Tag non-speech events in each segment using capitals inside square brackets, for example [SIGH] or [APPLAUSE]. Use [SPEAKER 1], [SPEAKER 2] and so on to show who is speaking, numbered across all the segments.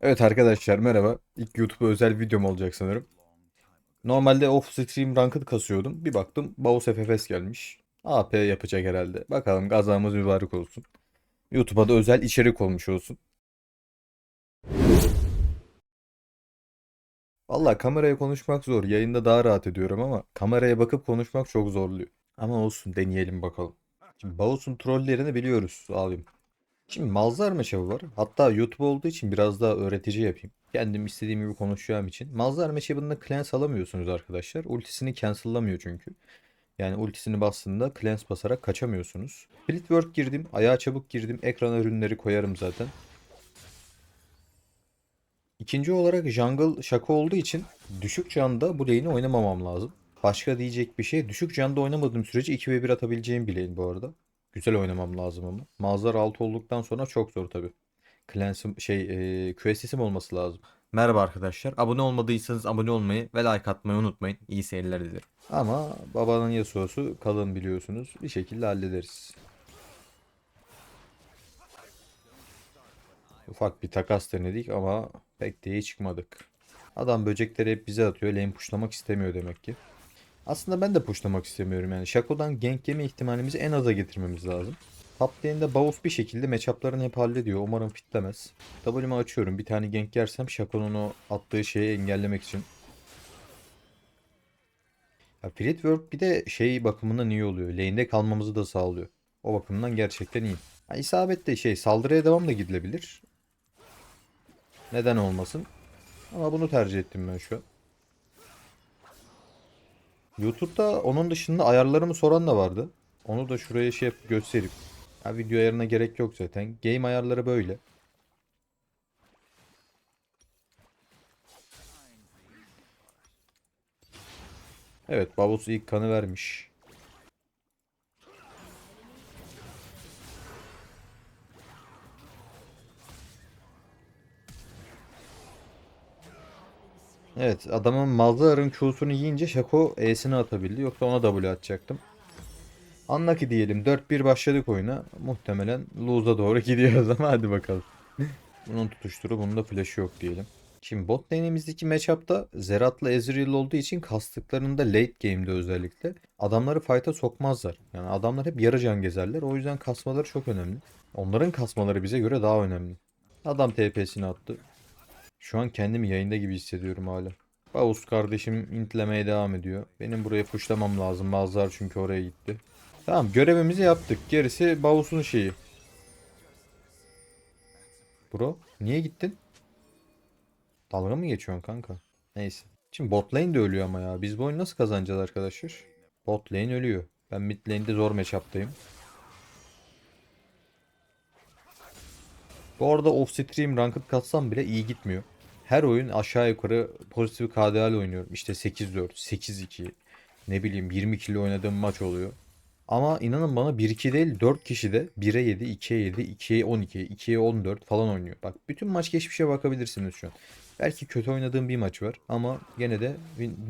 [SPEAKER 1] Evet arkadaşlar merhaba. İlk YouTube özel videom olacak sanırım. Normalde off stream ranked kasıyordum. Bir baktım Baus FFS gelmiş. AP yapacak herhalde. Bakalım gazamız mübarek olsun. YouTube'a da özel içerik olmuş olsun. Valla kameraya konuşmak zor. Yayında daha rahat ediyorum ama kameraya bakıp konuşmak çok zorluyor. Ama olsun deneyelim bakalım. Şimdi Baus'un trollerini biliyoruz. Alayım. Şimdi Malzar meşabı var. Hatta YouTube olduğu için biraz daha öğretici yapayım. Kendim istediğim gibi konuşacağım için. Malzar meşabında cleanse alamıyorsunuz arkadaşlar. Ultisini cancel'lamıyor çünkü. Yani ultisini bastığında cleanse basarak kaçamıyorsunuz. Split work girdim. Ayağa çabuk girdim. Ekrana ürünleri koyarım zaten. İkinci olarak jungle şaka olduğu için düşük canda bu lane'i oynamamam lazım. Başka diyecek bir şey. Düşük canda oynamadığım sürece 2 ve 1 atabileceğim bir lane bu arada. Güzel oynamam lazım ama. Mazlar alt olduktan sonra çok zor tabii. Cleanse'im şey e, QSS'im olması lazım. Merhaba arkadaşlar. Abone olmadıysanız abone olmayı ve like atmayı unutmayın. İyi seyirler dilerim. Ama babanın Yasuo'su kalın biliyorsunuz. Bir şekilde hallederiz. Ufak bir takas denedik ama pek de iyi çıkmadık. Adam böcekleri hep bize atıyor. Lane pushlamak istemiyor demek ki. Aslında ben de pushlamak istemiyorum yani. Shaco'dan gank yeme ihtimalimizi en aza getirmemiz lazım. Top lane'de Baus bir şekilde matchup'larını hep hallediyor. Umarım fitlemez. W'mu açıyorum. Bir tane gank yersem Shaco'nun o attığı şeyi engellemek için. Ya Fleet bir de şey bakımından iyi oluyor. Lane'de kalmamızı da sağlıyor. O bakımdan gerçekten iyi. Ha, isabetle şey saldırıya devam da gidilebilir. Neden olmasın? Ama bunu tercih ettim ben şu an. YouTube'da onun dışında ayarlarımı soran da vardı. Onu da şuraya şey yapıp göstereyim. Ha, video ayarına gerek yok zaten. Game ayarları böyle. Evet, Babus ilk kanı vermiş. Evet adamın Malzahar'ın Q'sunu yiyince Shaco E'sini atabildi. Yoksa ona W atacaktım. Unlucky diyelim. 4-1 başladık oyuna. Muhtemelen lose'a doğru [LAUGHS] gidiyoruz ama hadi bakalım. Bunun tutuşturu bunun da flash'ı yok diyelim. Şimdi bot lane'imizdeki matchup'ta Zerat'la Ezreal olduğu için kastıklarında late game'de özellikle adamları fight'a sokmazlar. Yani adamlar hep yarı can gezerler. O yüzden kasmaları çok önemli. Onların kasmaları bize göre daha önemli. Adam TP'sini attı. Şu an kendimi yayında gibi hissediyorum hala. Baus kardeşim intlemeye devam ediyor. Benim buraya puşlamam lazım. Mazlar çünkü oraya gitti. Tamam görevimizi yaptık. Gerisi Baus'un şeyi. Bro niye gittin? Dalga mı geçiyorsun kanka? Neyse. Şimdi bot lane de ölüyor ama ya. Biz bu oyunu nasıl kazanacağız arkadaşlar? Bot lane ölüyor. Ben mid lane'de zor matchup'tayım. Bu arada off stream ranked katsam bile iyi gitmiyor. Her oyun aşağı yukarı pozitif KDA ile oynuyorum. İşte 8-4, 8-2, ne bileyim 20 kilo oynadığım maç oluyor. Ama inanın bana 1-2 değil 4 kişi de 1'e 7, 2'ye 7, 2'ye 12, 2'ye 14 falan oynuyor. Bak bütün maç geçmişe bakabilirsiniz şu an. Belki kötü oynadığım bir maç var ama gene de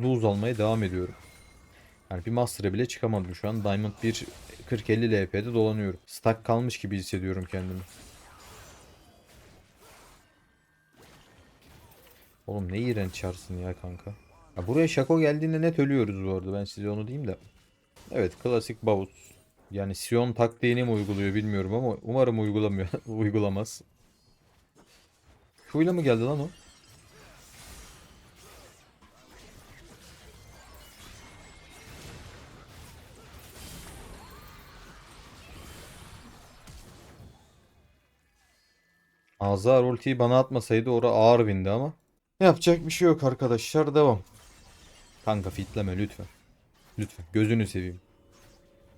[SPEAKER 1] lose almaya devam ediyorum. Yani bir Master'a bile çıkamadım şu an. Diamond 1 40-50 LP'de dolanıyorum. Stack kalmış gibi hissediyorum kendimi. Oğlum ne iğrenç çarsın ya kanka. Ya buraya Şako geldiğinde net ölüyoruz bu arada. Ben size onu diyeyim de. Evet klasik Bavut. Yani Sion taktiğini mi uyguluyor bilmiyorum ama umarım uygulamıyor. [LAUGHS] uygulamaz. Şuyla mı geldi lan o? Azar ultiyi bana atmasaydı ora ağır bindi ama. Yapacak bir şey yok arkadaşlar. Devam. Kanka fitleme lütfen. Lütfen. Gözünü seveyim.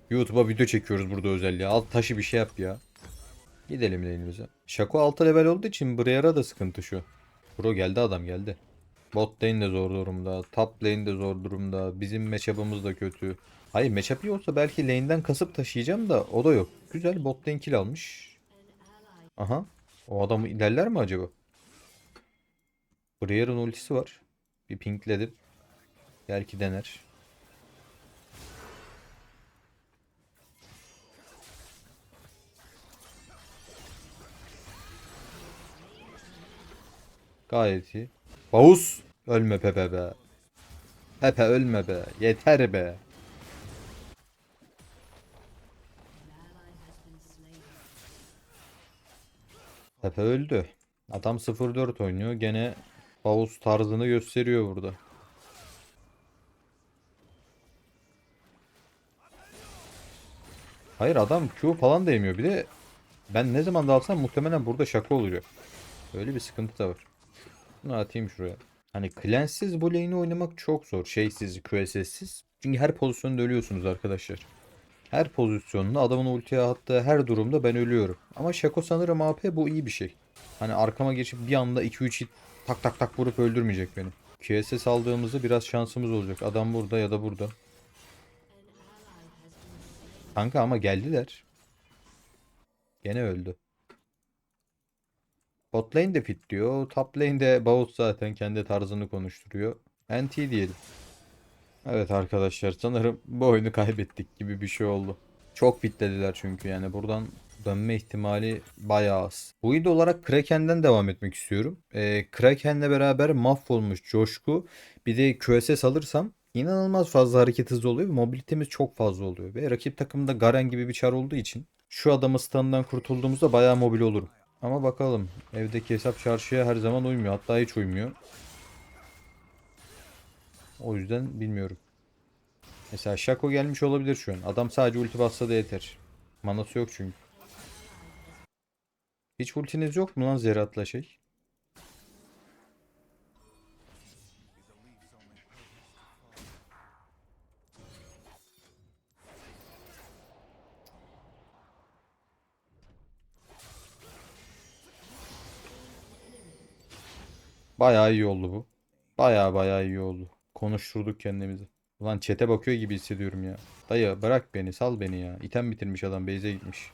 [SPEAKER 1] YouTube'a video çekiyoruz burada özelliği. Alt taşı bir şey yap ya. Gidelim lane'imize. Shaco 6 level olduğu için Briar'a da sıkıntı şu. Bro geldi adam geldi. Bot lane de zor durumda. Top lane de zor durumda. Bizim matchup'ımız da kötü. Hayır matchup iyi olsa belki lane'den kasıp taşıyacağım da o da yok. Güzel bot lane kill almış. Aha. O adam ilerler mi acaba? Briar'ın ultisi var. Bir pinkledim. Belki dener. Gayet iyi. Bağuz. Ölme Pepe be. Pepe ölme be. Yeter be. Pepe öldü. Adam 0-4 oynuyor. Gene Bağuz tarzını gösteriyor burada. Hayır adam Q falan da yemiyor. Bir de ben ne zaman dalsam muhtemelen burada şaka olacak. Öyle bir sıkıntı da var. Bunu atayım şuraya. Hani cleansiz bu lane'i oynamak çok zor. Şeysiz, QSS'siz. Çünkü her pozisyonda ölüyorsunuz arkadaşlar. Her pozisyonda adamın ultiye attığı her durumda ben ölüyorum. Ama Shaco sanırım AP bu iyi bir şey. Hani arkama geçip bir anda 2-3 hit tak tak tak vurup öldürmeyecek beni. QSS aldığımızda biraz şansımız olacak. Adam burada ya da burada. Kanka ama geldiler. Gene öldü. Bot lane de fit diyor. Top lane de Baut zaten kendi tarzını konuşturuyor. NT diyelim. Evet arkadaşlar sanırım bu oyunu kaybettik gibi bir şey oldu. Çok fitlediler çünkü yani buradan dönme ihtimali bayağı az. Bu id olarak Kraken'den devam etmek istiyorum. Ee, Kraken'le beraber mahvolmuş Coşku bir de QSS alırsam inanılmaz fazla hareket hızı oluyor ve mobilitemiz çok fazla oluyor. Ve rakip takımda Garen gibi bir çar olduğu için şu adamı standdan kurtulduğumuzda bayağı mobil olurum. Ama bakalım evdeki hesap çarşıya her zaman uymuyor. Hatta hiç uymuyor. O yüzden bilmiyorum. Mesela Shaco gelmiş olabilir şu an. Adam sadece ulti bassa da yeter. Manası yok çünkü. Hiç ultiniz yok mu lan Zerat'la şey? Bayağı iyi oldu bu. Bayağı bayağı iyi oldu. Konuşturduk kendimizi. Ulan çete bakıyor gibi hissediyorum ya. Dayı bırak beni sal beni ya. İtem bitirmiş adam base'e gitmiş.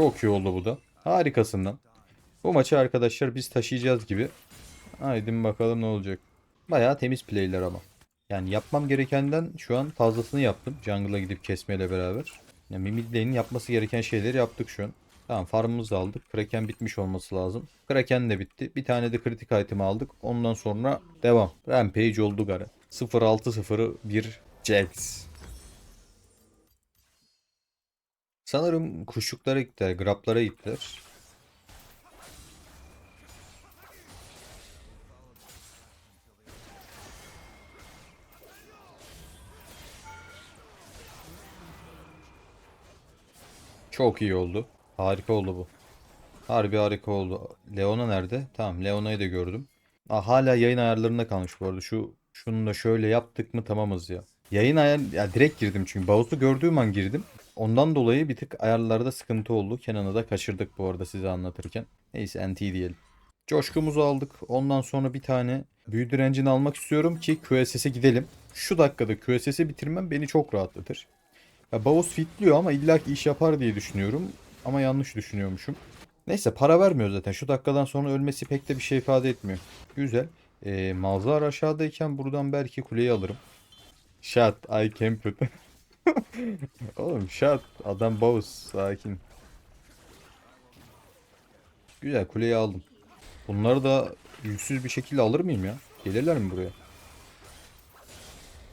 [SPEAKER 1] Çok iyi oldu bu da. Harikasından. Bu maçı arkadaşlar biz taşıyacağız gibi. Haydi bakalım ne olacak. Bayağı temiz playler ama. Yani yapmam gerekenden şu an fazlasını yaptım. Jungle'a gidip kesmeyle beraber. Yani mid yapması gereken şeyleri yaptık şu an. Tamam farmımızı aldık. Kraken bitmiş olması lazım. Kraken de bitti. Bir tane de kritik item aldık. Ondan sonra devam. Rampage oldu gara. 0-6-0-1 Jax. Sanırım kuşluklara gittiler. Grablara gittiler. Çok iyi oldu. Harika oldu bu. Harbi harika oldu. Leona nerede? Tamam Leona'yı da gördüm. Aa, hala yayın ayarlarında kalmış bu arada. Şu şunu da şöyle yaptık mı tamamız ya. Yayın ayar ya direkt girdim çünkü Bağus'u gördüğüm an girdim. Ondan dolayı bir tık ayarlarda sıkıntı oldu. Kenan'ı da kaçırdık bu arada size anlatırken. Neyse NT diyelim. Coşkumuzu aldık. Ondan sonra bir tane büyü direncini almak istiyorum ki QSS'e gidelim. Şu dakikada QSS'i bitirmem beni çok rahatlatır. Ya Bağus fitliyor ama illaki iş yapar diye düşünüyorum. Ama yanlış düşünüyormuşum. Neyse para vermiyor zaten. Şu dakikadan sonra ölmesi pek de bir şey ifade etmiyor. Güzel. Ee, Malzar aşağıdayken buradan belki kuleyi alırım. Shot I can put. [LAUGHS] Oğlum shot adam Bağus sakin. Güzel kuleyi aldım. Bunları da yüksüz bir şekilde alır mıyım ya? Gelirler mi buraya?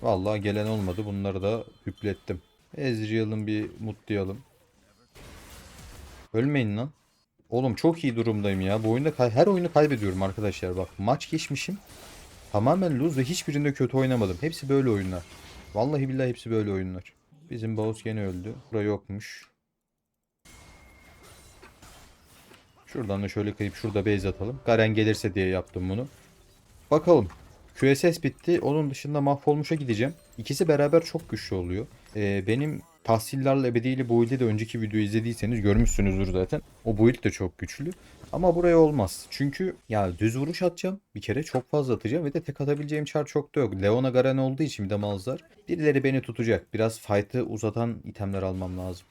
[SPEAKER 1] Vallahi gelen olmadı. Bunları da hüplettim. Ezreal'ın bir mutlayalım. Ölmeyin lan. Oğlum çok iyi durumdayım ya. Bu oyunda her oyunu kaybediyorum arkadaşlar. Bak maç geçmişim. Tamamen lose ve hiçbirinde kötü oynamadım. Hepsi böyle oyunlar. Vallahi billahi hepsi böyle oyunlar. Bizim Baus gene öldü. Bura yokmuş. Şuradan da şöyle kayıp şurada base atalım. Garen gelirse diye yaptım bunu. Bakalım. QSS bitti. Onun dışında mahvolmuşa gideceğim. İkisi beraber çok güçlü oluyor. Ee, benim tahsillerle ebediyeli build'i de önceki videoyu izlediyseniz görmüşsünüzdür zaten. O build de çok güçlü. Ama buraya olmaz. Çünkü ya düz vuruş atacağım. Bir kere çok fazla atacağım ve de tek atabileceğim çar çok da yok. Leona Garen olduğu için bir de Malzar. Birileri beni tutacak. Biraz fight'ı uzatan itemler almam lazım.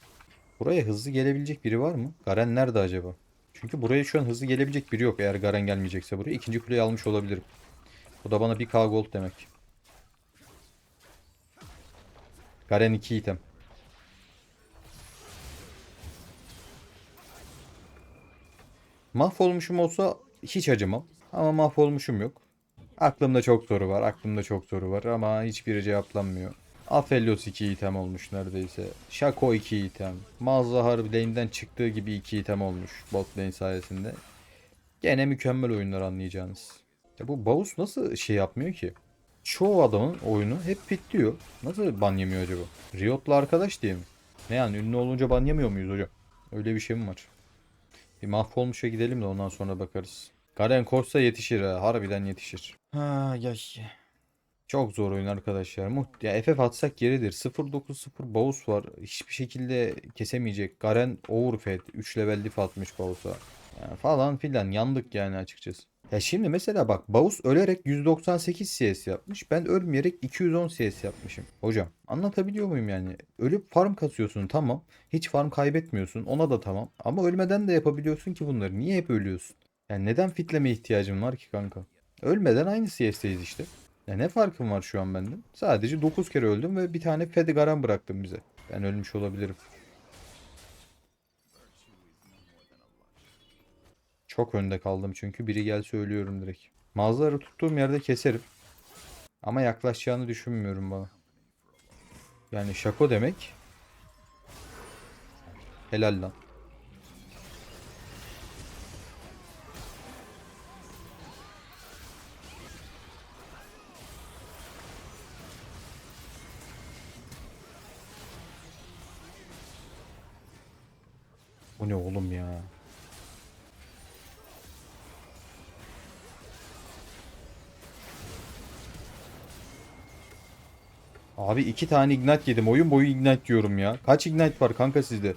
[SPEAKER 1] Buraya hızlı gelebilecek biri var mı? Garen nerede acaba? Çünkü buraya şu an hızlı gelebilecek biri yok eğer Garen gelmeyecekse buraya. ikinci kuleyi almış olabilirim. Bu da bana 1k gold demek. Garen 2 item. Mahvolmuşum olsa hiç acımam. Ama mahvolmuşum yok. Aklımda çok soru var. Aklımda çok soru var ama hiçbiri cevaplanmıyor. Aphelios 2 item olmuş neredeyse. Shaco 2 item. Malzahar lane'den çıktığı gibi 2 item olmuş bot lane sayesinde. Gene mükemmel oyunlar anlayacağınız. Ya bu Baus nasıl şey yapmıyor ki? Çoğu adamın oyunu hep fitliyor. Nasıl ban yemiyor acaba? Riot'la arkadaş diye mi? Ne yani ünlü olunca ban yemiyor muyuz hocam? Öyle bir şey mi var? Bir mahvolmuşa gidelim de ondan sonra bakarız. Garen koşsa yetişir ha. Harbiden yetişir. Ha ya. Çok zor oyun arkadaşlar. Muht ya FF atsak yeridir. 0.9.0 Baus var. Hiçbir şekilde kesemeyecek. Garen overfed. 3 level diff atmış Baus'a. Yani falan filan yandık yani açıkçası. Ya şimdi mesela bak Baus ölerek 198 CS yapmış. Ben ölmeyerek 210 CS yapmışım. Hocam anlatabiliyor muyum yani? Ölüp farm kasıyorsun tamam. Hiç farm kaybetmiyorsun ona da tamam. Ama ölmeden de yapabiliyorsun ki bunları. Niye hep ölüyorsun? Yani neden fitleme ihtiyacın var ki kanka? Ölmeden aynı CS'deyiz işte. Ya ne farkım var şu an benden? Sadece 9 kere öldüm ve bir tane Fedi Garan bıraktım bize. Ben ölmüş olabilirim. Çok önde kaldım çünkü biri gelse ölüyorum direkt. Mağazaları tuttuğum yerde keserim. Ama yaklaşacağını düşünmüyorum bana. Yani şako demek. Helal lan. Bu ne oğlum ya? Abi iki tane ignite yedim. Oyun boyu ignite diyorum ya. Kaç ignite var kanka sizde?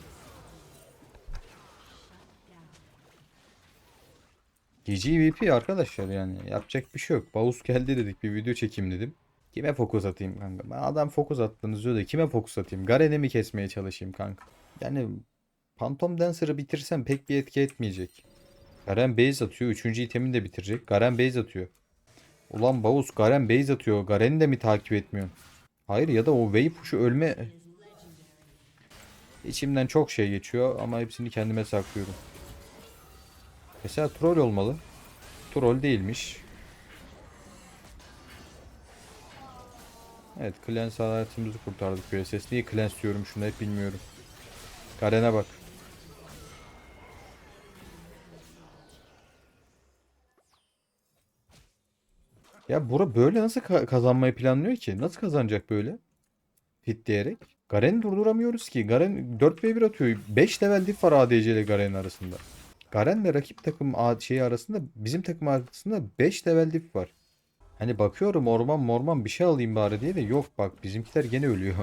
[SPEAKER 1] GGVP arkadaşlar yani. Yapacak bir şey yok. Baus geldi dedik. Bir video çekeyim dedim. Kime fokus atayım kanka? Ben adam fokus attınız diyor da kime fokus atayım? Garen'i mi kesmeye çalışayım kanka? Yani Phantom Dancer'ı bitirsem pek bir etki etmeyecek. Garen base atıyor. Üçüncü itemini de bitirecek. Garen base atıyor. Ulan Baus Garen base atıyor. Garen'i de mi takip etmiyorsun? Hayır ya da o wave push'u ölme... İçimden çok şey geçiyor ama hepsini kendime saklıyorum. Mesela troll olmalı. Troll değilmiş. Evet Clans hayatımızı kurtardık. Niye Clans diyorum şunu hep bilmiyorum. Garen'e bak. Ya bura böyle nasıl ka- kazanmayı planlıyor ki? Nasıl kazanacak böyle? Hit diyerek. Garen'i durduramıyoruz ki. Garen 4 v 1 atıyor. 5 level diff var ADC ile Garen arasında. Garen'le rakip takım şeyi arasında bizim takım arasında 5 level diff var. Hani bakıyorum orman morman bir şey alayım bari diye de yok bak bizimkiler gene ölüyor.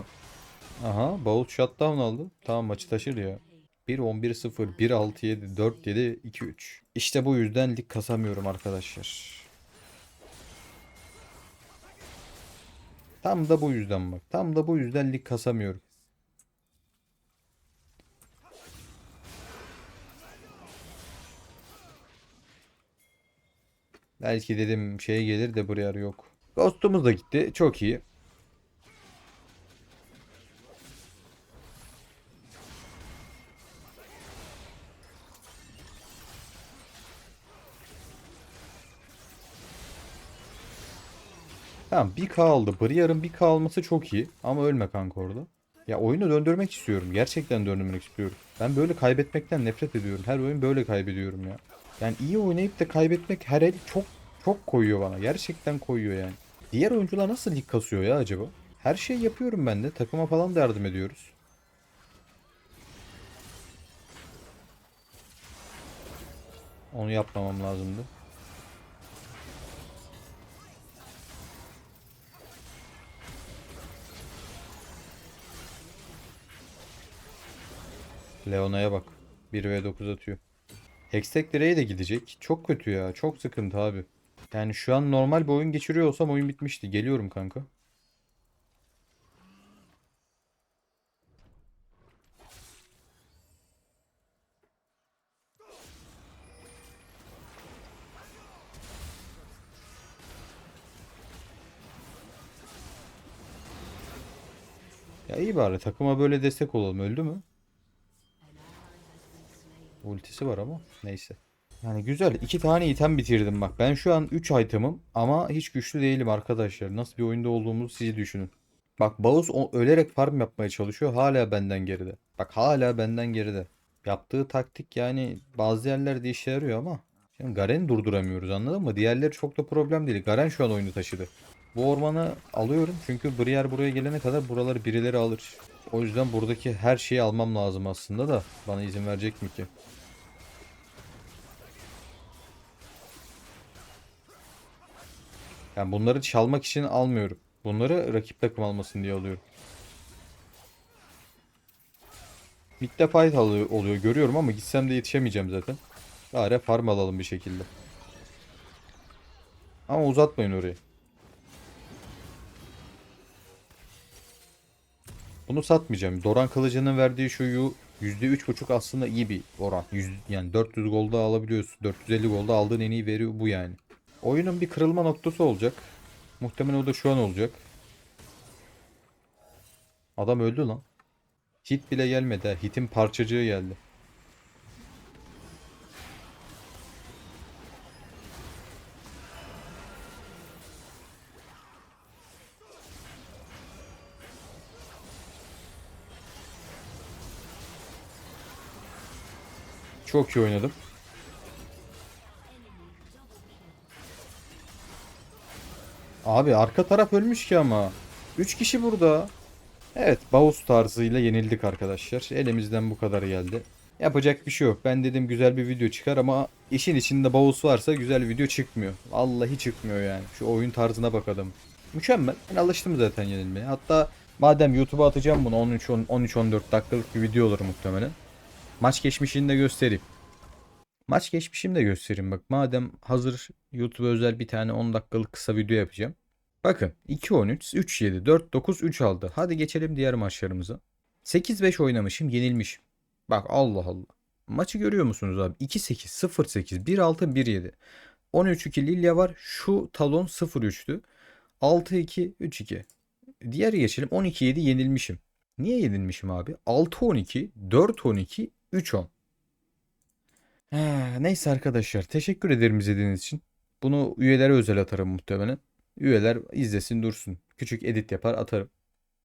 [SPEAKER 1] [LAUGHS] Aha Bolt shutdown aldı. Tamam maçı taşır ya. 1-11-0, 1-6-7, 4-7, 2-3. İşte bu yüzden lig kasamıyorum arkadaşlar. Tam da bu yüzden bak. Tam da bu yüzden lig kasamıyorum. Belki dedim şey gelir de buraya yok. Ghost'umuz da gitti. Çok iyi. Tamam 1k aldı. Briar'ın 1k alması çok iyi. Ama ölme kanka orada. Ya oyunu döndürmek istiyorum. Gerçekten döndürmek istiyorum. Ben böyle kaybetmekten nefret ediyorum. Her oyun böyle kaybediyorum ya. Yani iyi oynayıp da kaybetmek her el çok çok koyuyor bana. Gerçekten koyuyor yani. Diğer oyuncular nasıl lig kasıyor ya acaba? Her şeyi yapıyorum ben de. Takıma falan da yardım ediyoruz. Onu yapmamam lazımdı. Leona'ya bak. 1 ve 9 atıyor. Hextech direğe de gidecek. Çok kötü ya. Çok sıkıntı abi. Yani şu an normal bir oyun geçiriyor olsam oyun bitmişti. Geliyorum kanka. Ya iyi bari takıma böyle destek olalım öldü mü? Ultisi var ama neyse. Yani güzel. iki tane item bitirdim bak. Ben şu an 3 item'ım ama hiç güçlü değilim arkadaşlar. Nasıl bir oyunda olduğumuzu siz düşünün. Bak o- ölerek farm yapmaya çalışıyor. Hala benden geride. Bak hala benden geride. Yaptığı taktik yani bazı yerlerde işe yarıyor ama şimdi Garen'i durduramıyoruz anladın mı? Diğerleri çok da problem değil. Garen şu an oyunu taşıdı. Bu ormanı alıyorum çünkü Briar buraya gelene kadar buraları birileri alır. O yüzden buradaki her şeyi almam lazım aslında da bana izin verecek mi ki? Yani bunları çalmak için almıyorum. Bunları rakip takım almasın diye alıyorum. Mid'de fight oluyor görüyorum ama gitsem de yetişemeyeceğim zaten. Bari farm alalım bir şekilde. Ama uzatmayın orayı. Bunu satmayacağım. Doran kılıcının verdiği şu yu- %3.5 aslında iyi bir oran. Yüz, yani 400 golda alabiliyorsun. 450 golda aldığın en iyi veri bu yani. Oyunun bir kırılma noktası olacak. Muhtemelen o da şu an olacak. Adam öldü lan. Hit bile gelmedi. Hit'in parçacığı geldi. Çok iyi oynadım. Abi arka taraf ölmüş ki ama. 3 kişi burada. Evet Baus tarzıyla yenildik arkadaşlar. Elimizden bu kadar geldi. Yapacak bir şey yok. Ben dedim güzel bir video çıkar ama işin içinde Baus varsa güzel video çıkmıyor. Vallahi çıkmıyor yani. Şu oyun tarzına bak adam. Mükemmel. Ben alıştım zaten yenilmeye. Hatta madem YouTube'a atacağım bunu 13-14 dakikalık bir video olur muhtemelen. Maç geçmişini de göstereyim. Maç geçmişimi de göstereyim bak. Madem hazır YouTube'a özel bir tane 10 dakikalık kısa video yapacağım. Bakın 2-13, 3-7, 4-9, 3 aldı. Hadi geçelim diğer maçlarımıza. 8-5 oynamışım, yenilmişim. Bak Allah Allah. Maçı görüyor musunuz abi? 2-8, 0-8, 1-6, 1-7. 13-2 Lilia var. Şu talon 0-3'tü. 6-2, 3-2. Diğeri geçelim. 12-7 yenilmişim. Niye yenilmişim abi? 6-12, 4-12, 3-10. Ha, neyse arkadaşlar teşekkür ederim izlediğiniz için. Bunu üyelere özel atarım muhtemelen. Üyeler izlesin dursun. Küçük edit yapar atarım.